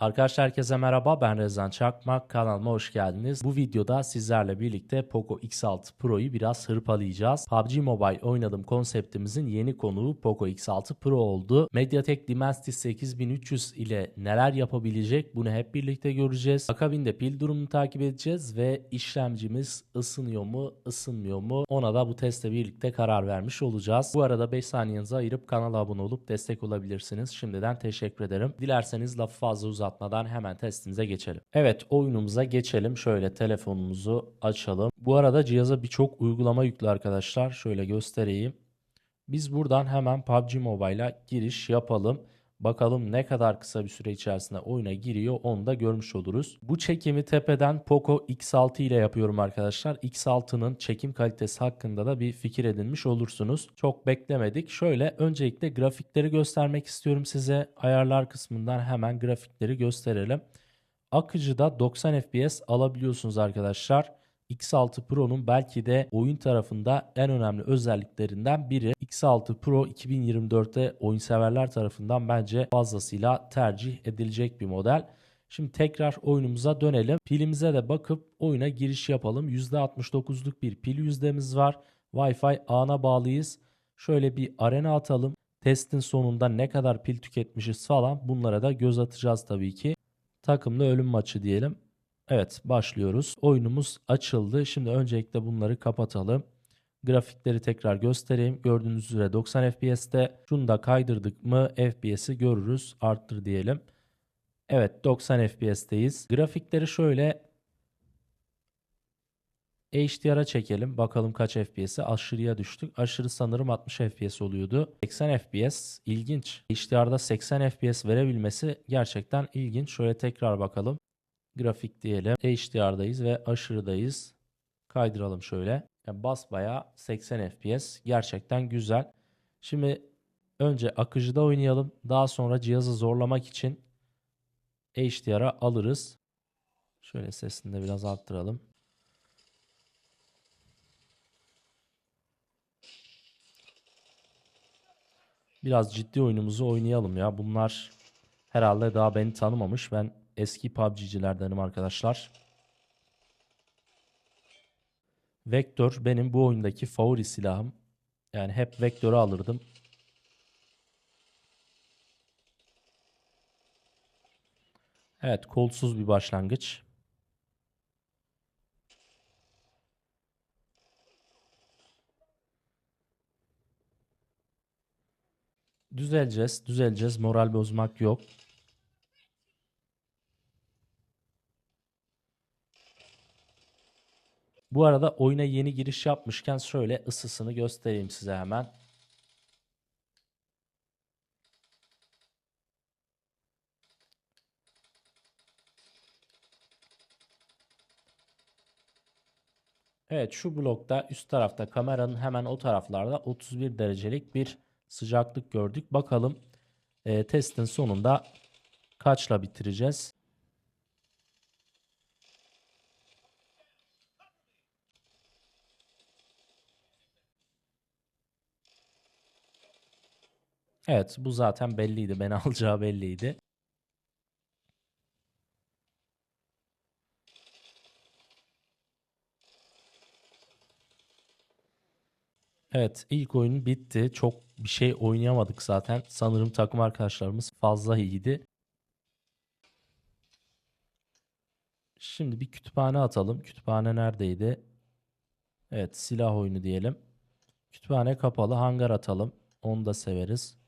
Arkadaşlar herkese merhaba ben Rezan Çakmak kanalıma hoş geldiniz. Bu videoda sizlerle birlikte Poco X6 Pro'yu biraz hırpalayacağız. PUBG Mobile oynadım konseptimizin yeni konuğu Poco X6 Pro oldu. Mediatek Dimensity 8300 ile neler yapabilecek bunu hep birlikte göreceğiz. Akabinde pil durumunu takip edeceğiz ve işlemcimiz ısınıyor mu ısınmıyor mu ona da bu testle birlikte karar vermiş olacağız. Bu arada 5 saniyenizi ayırıp kanala abone olup destek olabilirsiniz. Şimdiden teşekkür ederim. Dilerseniz lafı fazla uzatmadan hemen testimize geçelim. Evet oyunumuza geçelim. Şöyle telefonumuzu açalım. Bu arada cihaza birçok uygulama yüklü arkadaşlar. Şöyle göstereyim. Biz buradan hemen PUBG Mobile'a giriş yapalım. Bakalım ne kadar kısa bir süre içerisinde oyuna giriyor onu da görmüş oluruz. Bu çekimi tepeden Poco X6 ile yapıyorum arkadaşlar. X6'nın çekim kalitesi hakkında da bir fikir edinmiş olursunuz. Çok beklemedik. Şöyle öncelikle grafikleri göstermek istiyorum size. Ayarlar kısmından hemen grafikleri gösterelim. Akıcıda 90 FPS alabiliyorsunuz arkadaşlar. X6 Pro'nun belki de oyun tarafında en önemli özelliklerinden biri. X6 Pro 2024'te oyun severler tarafından bence fazlasıyla tercih edilecek bir model. Şimdi tekrar oyunumuza dönelim. Pilimize de bakıp oyuna giriş yapalım. %69'luk bir pil yüzdemiz var. Wi-Fi ağına bağlıyız. Şöyle bir arena atalım. Testin sonunda ne kadar pil tüketmişiz falan bunlara da göz atacağız tabii ki. Takımlı ölüm maçı diyelim. Evet başlıyoruz. Oyunumuz açıldı. Şimdi öncelikle bunları kapatalım. Grafikleri tekrar göstereyim. Gördüğünüz üzere 90 FPS'te. Şunu da kaydırdık mı FPS'i görürüz. Arttır diyelim. Evet 90 FPS'teyiz. Grafikleri şöyle HDR'a çekelim. Bakalım kaç FPS'e aşırıya düştük. Aşırı sanırım 60 FPS oluyordu. 80 FPS ilginç. HDR'da 80 FPS verebilmesi gerçekten ilginç. Şöyle tekrar bakalım grafik diyelim. HDR'dayız ve aşırıdayız. Kaydıralım şöyle. Yani basbaya 80 FPS. Gerçekten güzel. Şimdi önce akıcıda oynayalım. Daha sonra cihazı zorlamak için HDR'a alırız. Şöyle sesini de biraz arttıralım. Biraz ciddi oyunumuzu oynayalım ya. Bunlar herhalde daha beni tanımamış. Ben eski PUBG'cilerdenim arkadaşlar. Vektör benim bu oyundaki favori silahım. Yani hep Vektör'ü alırdım. Evet kolsuz bir başlangıç. Düzeleceğiz, düzeleceğiz. Moral bozmak yok. Bu arada oyuna yeni giriş yapmışken şöyle ısısını göstereyim size hemen. Evet şu blokta üst tarafta kameranın hemen o taraflarda 31 derecelik bir sıcaklık gördük. Bakalım e, testin sonunda kaçla bitireceğiz. Evet bu zaten belliydi. Beni alacağı belliydi. Evet ilk oyun bitti. Çok bir şey oynayamadık zaten. Sanırım takım arkadaşlarımız fazla iyiydi. Şimdi bir kütüphane atalım. Kütüphane neredeydi? Evet silah oyunu diyelim. Kütüphane kapalı. Hangar atalım. Onu da severiz.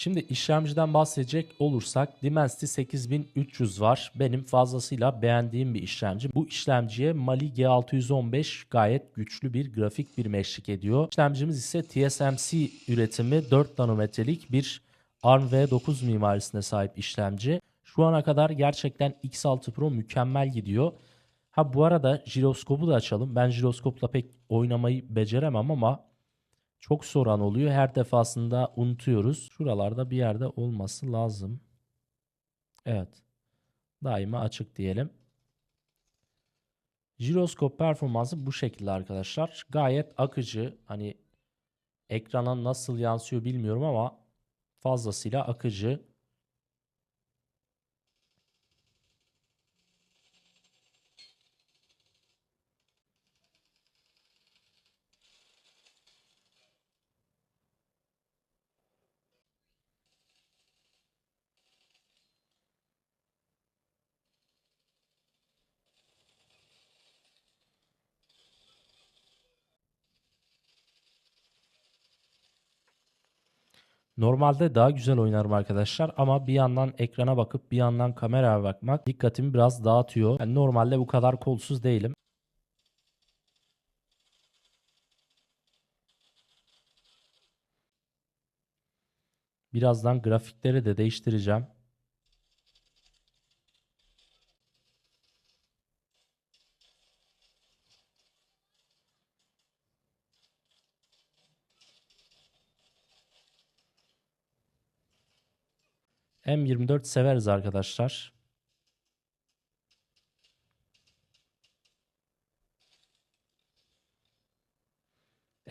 Şimdi işlemciden bahsedecek olursak Dimensity 8300 var. Benim fazlasıyla beğendiğim bir işlemci. Bu işlemciye Mali G615 gayet güçlü bir grafik bir eşlik ediyor. İşlemcimiz ise TSMC üretimi 4 nanometrelik bir ARM V9 mimarisine sahip işlemci. Şu ana kadar gerçekten X6 Pro mükemmel gidiyor. Ha bu arada jiroskopu da açalım. Ben jiroskopla pek oynamayı beceremem ama çok soran oluyor. Her defasında unutuyoruz. Şuralarda bir yerde olması lazım. Evet. Daima açık diyelim. Jiroskop performansı bu şekilde arkadaşlar. Gayet akıcı. Hani Ekrana nasıl yansıyor bilmiyorum ama fazlasıyla akıcı. Normalde daha güzel oynarım arkadaşlar ama bir yandan ekrana bakıp bir yandan kameraya bakmak dikkatimi biraz dağıtıyor. Yani normalde bu kadar kolsuz değilim. Birazdan grafikleri de değiştireceğim. M24 severiz arkadaşlar.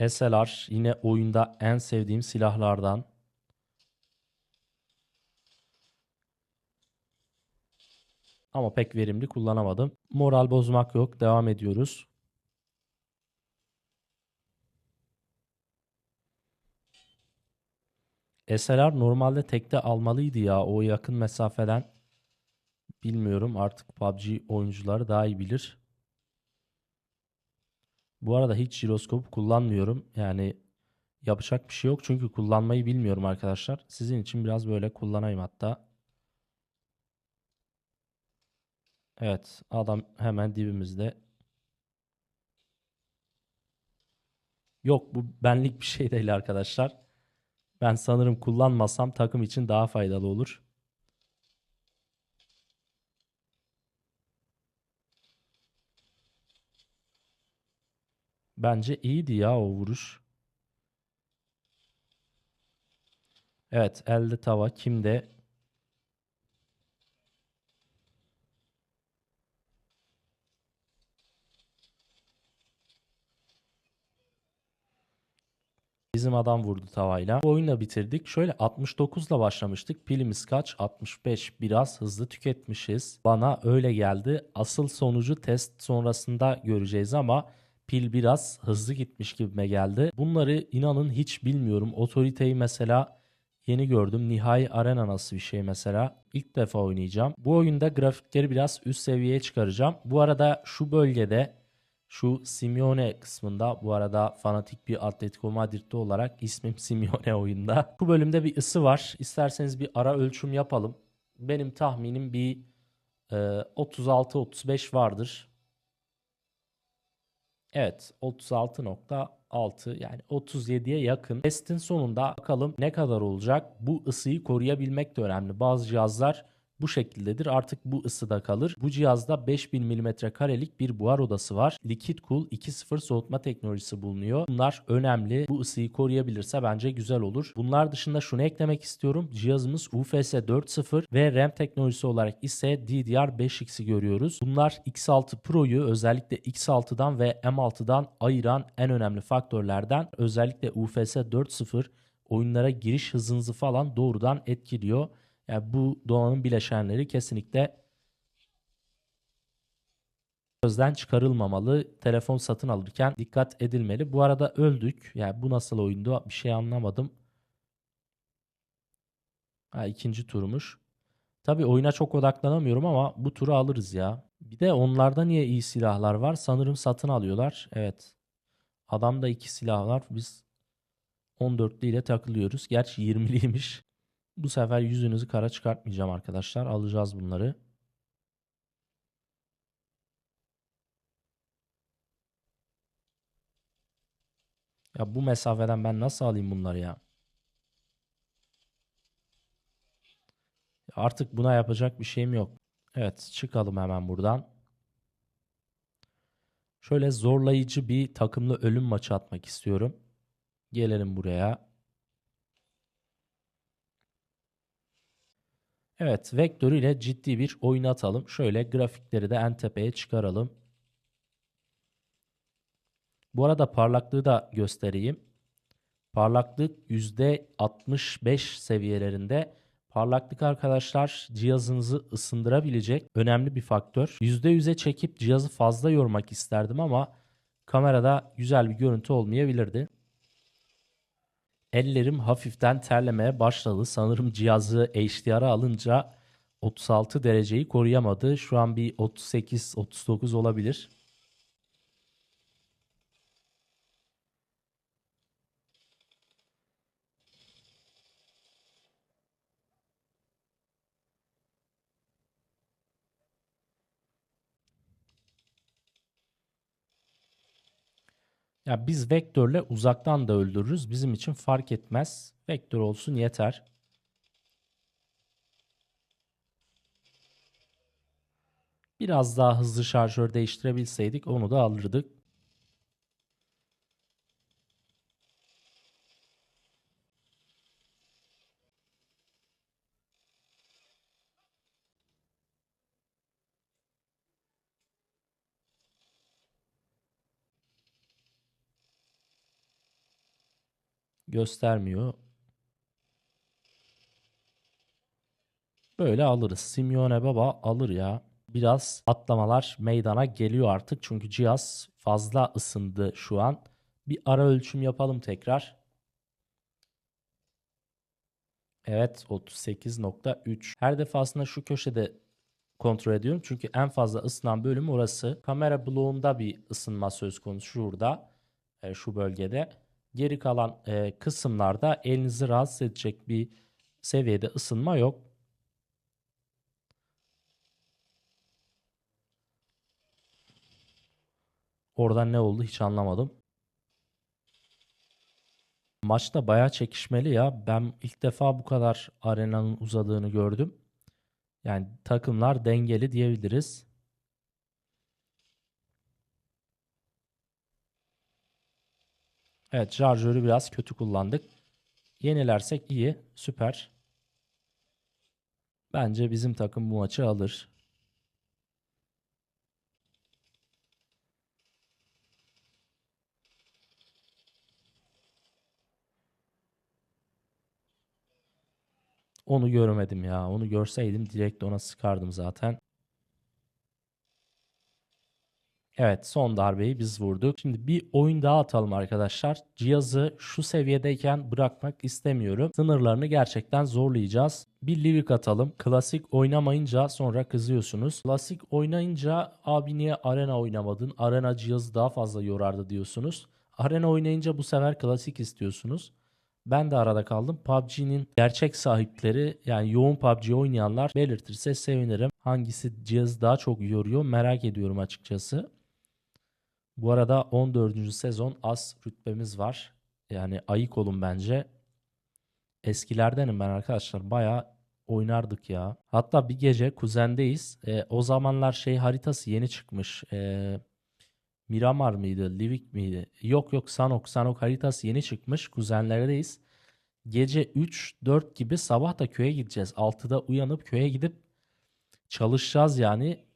SLR yine oyunda en sevdiğim silahlardan. Ama pek verimli kullanamadım. Moral bozmak yok. Devam ediyoruz. SLR normalde tekte almalıydı ya o yakın mesafeden. Bilmiyorum artık PUBG oyuncuları daha iyi bilir. Bu arada hiç jiroskop kullanmıyorum. Yani yapacak bir şey yok çünkü kullanmayı bilmiyorum arkadaşlar. Sizin için biraz böyle kullanayım hatta. Evet adam hemen dibimizde. Yok bu benlik bir şey değil arkadaşlar. Ben sanırım kullanmasam takım için daha faydalı olur. Bence iyiydi ya o vuruş. Evet elde tava kimde? Bizim adam vurdu tavayla. Bu oyunu da bitirdik. Şöyle 69 ile başlamıştık. Pilimiz kaç? 65. Biraz hızlı tüketmişiz. Bana öyle geldi. Asıl sonucu test sonrasında göreceğiz ama pil biraz hızlı gitmiş gibime geldi. Bunları inanın hiç bilmiyorum. Otoriteyi mesela yeni gördüm. Nihai Arena nasıl bir şey mesela. İlk defa oynayacağım. Bu oyunda grafikleri biraz üst seviyeye çıkaracağım. Bu arada şu bölgede şu Simeone kısmında bu arada fanatik bir Atletico Madrid'de olarak ismim Simeone oyunda. Bu bölümde bir ısı var. İsterseniz bir ara ölçüm yapalım. Benim tahminim bir e, 36-35 vardır. Evet 36.6 yani 37'ye yakın. Testin sonunda bakalım ne kadar olacak. Bu ısıyı koruyabilmek de önemli. Bazı cihazlar bu şekildedir. Artık bu ısıda kalır. Bu cihazda 5000 mm karelik bir buhar odası var. Liquid Cool 2.0 soğutma teknolojisi bulunuyor. Bunlar önemli. Bu ısıyı koruyabilirse bence güzel olur. Bunlar dışında şunu eklemek istiyorum. Cihazımız UFS 4.0 ve RAM teknolojisi olarak ise DDR5X'i görüyoruz. Bunlar X6 Pro'yu özellikle X6'dan ve M6'dan ayıran en önemli faktörlerden. Özellikle UFS 4.0 oyunlara giriş hızınızı falan doğrudan etkiliyor. Yani bu donanım bileşenleri kesinlikle gözden çıkarılmamalı. Telefon satın alırken dikkat edilmeli. Bu arada öldük. Yani bu nasıl oyundu bir şey anlamadım. Ha, ikinci turmuş. Tabi oyuna çok odaklanamıyorum ama bu turu alırız ya. Bir de onlarda niye iyi silahlar var? Sanırım satın alıyorlar. Evet. Adamda iki silah var. Biz 14'lü ile takılıyoruz. Gerçi 20'liymiş. Bu sefer yüzünüzü kara çıkartmayacağım arkadaşlar. Alacağız bunları. Ya bu mesafeden ben nasıl alayım bunları ya? Artık buna yapacak bir şeyim yok. Evet çıkalım hemen buradan. Şöyle zorlayıcı bir takımlı ölüm maçı atmak istiyorum. Gelelim buraya. Evet vektör ile ciddi bir oyun atalım. Şöyle grafikleri de en tepeye çıkaralım. Bu arada parlaklığı da göstereyim. Parlaklık %65 seviyelerinde. Parlaklık arkadaşlar cihazınızı ısındırabilecek önemli bir faktör. %100'e çekip cihazı fazla yormak isterdim ama kamerada güzel bir görüntü olmayabilirdi. Ellerim hafiften terlemeye başladı. Sanırım cihazı HDR'a alınca 36 dereceyi koruyamadı. Şu an bir 38-39 olabilir. Ya biz vektörle uzaktan da öldürürüz. Bizim için fark etmez. Vektör olsun yeter. Biraz daha hızlı şarjör değiştirebilseydik onu da alırdık. Göstermiyor. Böyle alırız. Simeone Baba alır ya. Biraz atlamalar meydana geliyor artık. Çünkü cihaz fazla ısındı şu an. Bir ara ölçüm yapalım tekrar. Evet 38.3. Her defasında şu köşede kontrol ediyorum. Çünkü en fazla ısınan bölüm orası. Kamera bloğunda bir ısınma söz konusu şurada. E, şu bölgede. Geri kalan e, kısımlarda elinizi rahatsız edecek bir seviyede ısınma yok. Oradan ne oldu hiç anlamadım. Maçta bayağı çekişmeli ya. Ben ilk defa bu kadar arenanın uzadığını gördüm. Yani takımlar dengeli diyebiliriz. Evet şarjörü biraz kötü kullandık. Yenilersek iyi. Süper. Bence bizim takım bu maçı alır. Onu görmedim ya. Onu görseydim direkt ona sıkardım zaten. Evet son darbeyi biz vurduk. Şimdi bir oyun daha atalım arkadaşlar. Cihazı şu seviyedeyken bırakmak istemiyorum. Sınırlarını gerçekten zorlayacağız. Bir Livik atalım. Klasik oynamayınca sonra kızıyorsunuz. Klasik oynayınca abi niye arena oynamadın? Arena cihazı daha fazla yorardı diyorsunuz. Arena oynayınca bu sefer klasik istiyorsunuz. Ben de arada kaldım. PUBG'nin gerçek sahipleri yani yoğun PUBG oynayanlar belirtirse sevinirim. Hangisi cihazı daha çok yoruyor merak ediyorum açıkçası. Bu arada 14. sezon az rütbemiz var. Yani ayık olun bence. Eskilerdenim ben arkadaşlar. Baya oynardık ya. Hatta bir gece kuzendeyiz. E, o zamanlar şey haritası yeni çıkmış. E, Miramar mıydı? Livik miydi? Yok yok Sanok. Sanok haritası yeni çıkmış. Kuzenlerdeyiz. Gece 3-4 gibi sabah da köye gideceğiz. 6'da uyanıp köye gidip çalışacağız yani.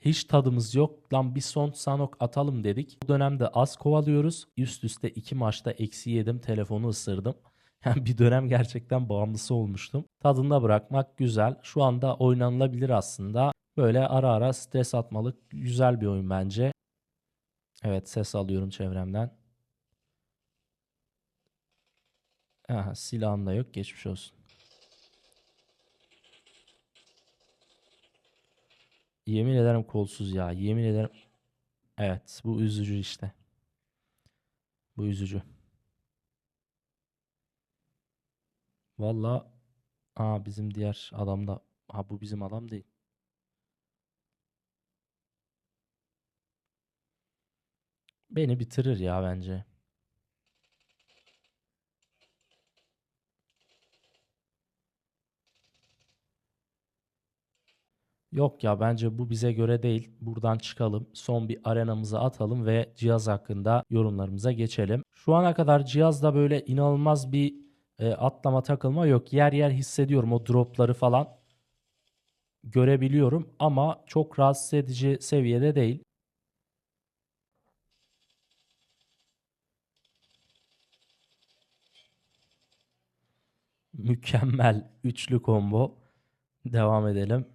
Hiç tadımız yok. Lan bir son Sanok atalım dedik. Bu dönemde az kovalıyoruz. Üst üste iki maçta eksi yedim. Telefonu ısırdım. Yani bir dönem gerçekten bağımlısı olmuştum. Tadında bırakmak güzel. Şu anda oynanılabilir aslında. Böyle ara ara stres atmalık güzel bir oyun bence. Evet ses alıyorum çevremden. Aha, silahım da yok. Geçmiş olsun. Yemin ederim kolsuz ya. Yemin ederim. Evet bu üzücü işte. Bu üzücü. Valla Aa bizim diğer adam da ha bu bizim adam değil. Beni bitirir ya bence. Yok ya bence bu bize göre değil. Buradan çıkalım. Son bir arenamızı atalım ve cihaz hakkında yorumlarımıza geçelim. Şu ana kadar cihazda böyle inanılmaz bir e, atlama takılma yok. Yer yer hissediyorum o dropları falan görebiliyorum ama çok rahatsız edici seviyede değil. Mükemmel üçlü combo. Devam edelim.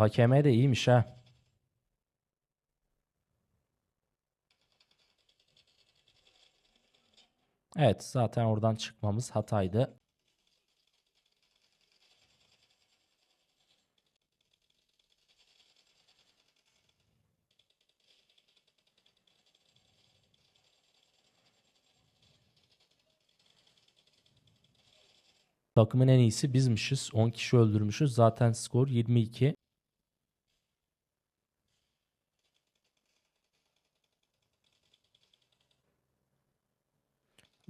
HKM de iyiymiş ha. Evet zaten oradan çıkmamız hataydı. Takımın en iyisi bizmişiz. 10 kişi öldürmüşüz. Zaten skor 22.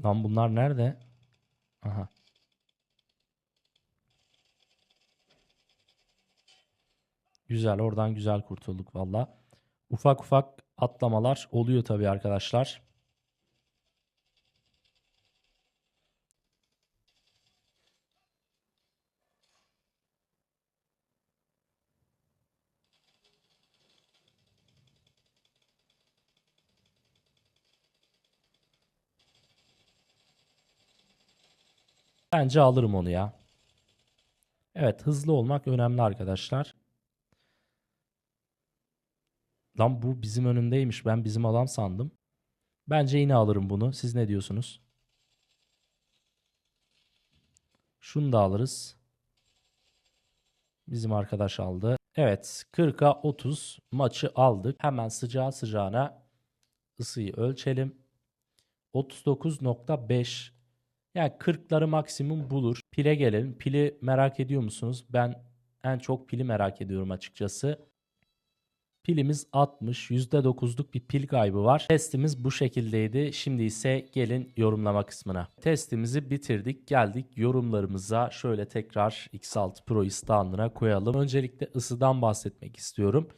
Lan bunlar nerede? Aha. Güzel oradan güzel kurtulduk valla. Ufak ufak atlamalar oluyor tabii arkadaşlar. Bence alırım onu ya. Evet hızlı olmak önemli arkadaşlar. Lan bu bizim önündeymiş. Ben bizim adam sandım. Bence yine alırım bunu. Siz ne diyorsunuz? Şunu da alırız. Bizim arkadaş aldı. Evet 40'a 30 maçı aldık. Hemen sıcağı sıcağına ısıyı ölçelim. 39.5 yani 40'ları maksimum bulur. Pile gelelim. Pili merak ediyor musunuz? Ben en çok pili merak ediyorum açıkçası. Pilimiz 60. %9'luk bir pil kaybı var. Testimiz bu şekildeydi. Şimdi ise gelin yorumlama kısmına. Testimizi bitirdik. Geldik yorumlarımıza. Şöyle tekrar X6 Pro'yu standına koyalım. Öncelikle ısıdan bahsetmek istiyorum.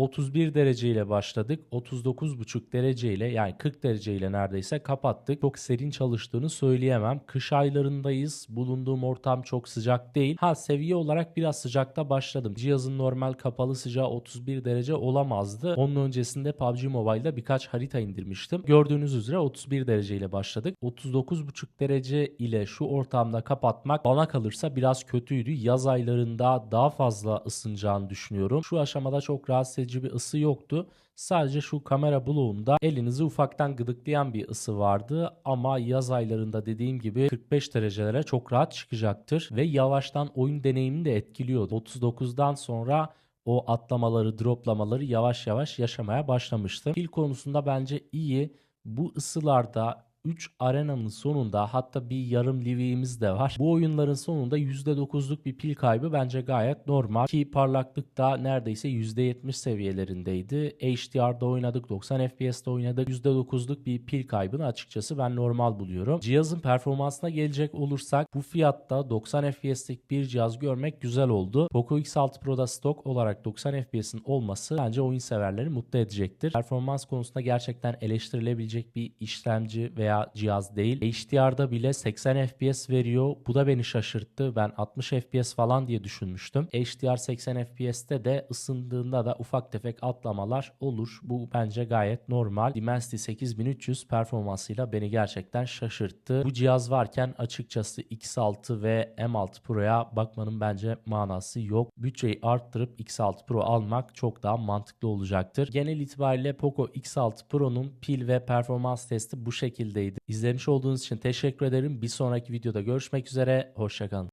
31 derece ile başladık. 39,5 derece ile yani 40 derece ile neredeyse kapattık. Çok serin çalıştığını söyleyemem. Kış aylarındayız. Bulunduğum ortam çok sıcak değil. Ha seviye olarak biraz sıcakta başladım. Cihazın normal kapalı sıcağı 31 derece olamazdı. Onun öncesinde PUBG Mobile'da birkaç harita indirmiştim. Gördüğünüz üzere 31 derece ile başladık. 39,5 derece ile şu ortamda kapatmak bana kalırsa biraz kötüydü. Yaz aylarında daha fazla ısınacağını düşünüyorum. Şu aşamada çok rahatsız bir ısı yoktu. Sadece şu kamera bloğunda elinizi ufaktan gıdıklayan bir ısı vardı ama yaz aylarında dediğim gibi 45 derecelere çok rahat çıkacaktır ve yavaştan oyun deneyimini de etkiliyordu. 39'dan sonra o atlamaları, droplamaları yavaş yavaş yaşamaya başlamıştım. Pil konusunda bence iyi. Bu ısılarda 3 arenanın sonunda hatta bir yarım liviğimiz de var. Bu oyunların sonunda %9'luk bir pil kaybı bence gayet normal. Ki parlaklık da neredeyse %70 seviyelerindeydi. HDR'da oynadık, 90 FPS'te oynadık. %9'luk bir pil kaybını açıkçası ben normal buluyorum. Cihazın performansına gelecek olursak bu fiyatta 90 FPS'lik bir cihaz görmek güzel oldu. Poco X6 Pro'da stok olarak 90 FPS'in olması bence oyun severleri mutlu edecektir. Performans konusunda gerçekten eleştirilebilecek bir işlemci veya veya cihaz değil. HDR'da bile 80 FPS veriyor. Bu da beni şaşırttı. Ben 60 FPS falan diye düşünmüştüm. HDR 80 FPS'te de ısındığında da ufak tefek atlamalar olur. Bu bence gayet normal. Dimensity 8300 performansıyla beni gerçekten şaşırttı. Bu cihaz varken açıkçası X6 ve M6 Pro'ya bakmanın bence manası yok. Bütçeyi arttırıp X6 Pro almak çok daha mantıklı olacaktır. Genel itibariyle Poco X6 Pro'nun pil ve performans testi bu şekilde şekildeydi. İzlemiş olduğunuz için teşekkür ederim. Bir sonraki videoda görüşmek üzere. Hoşçakalın.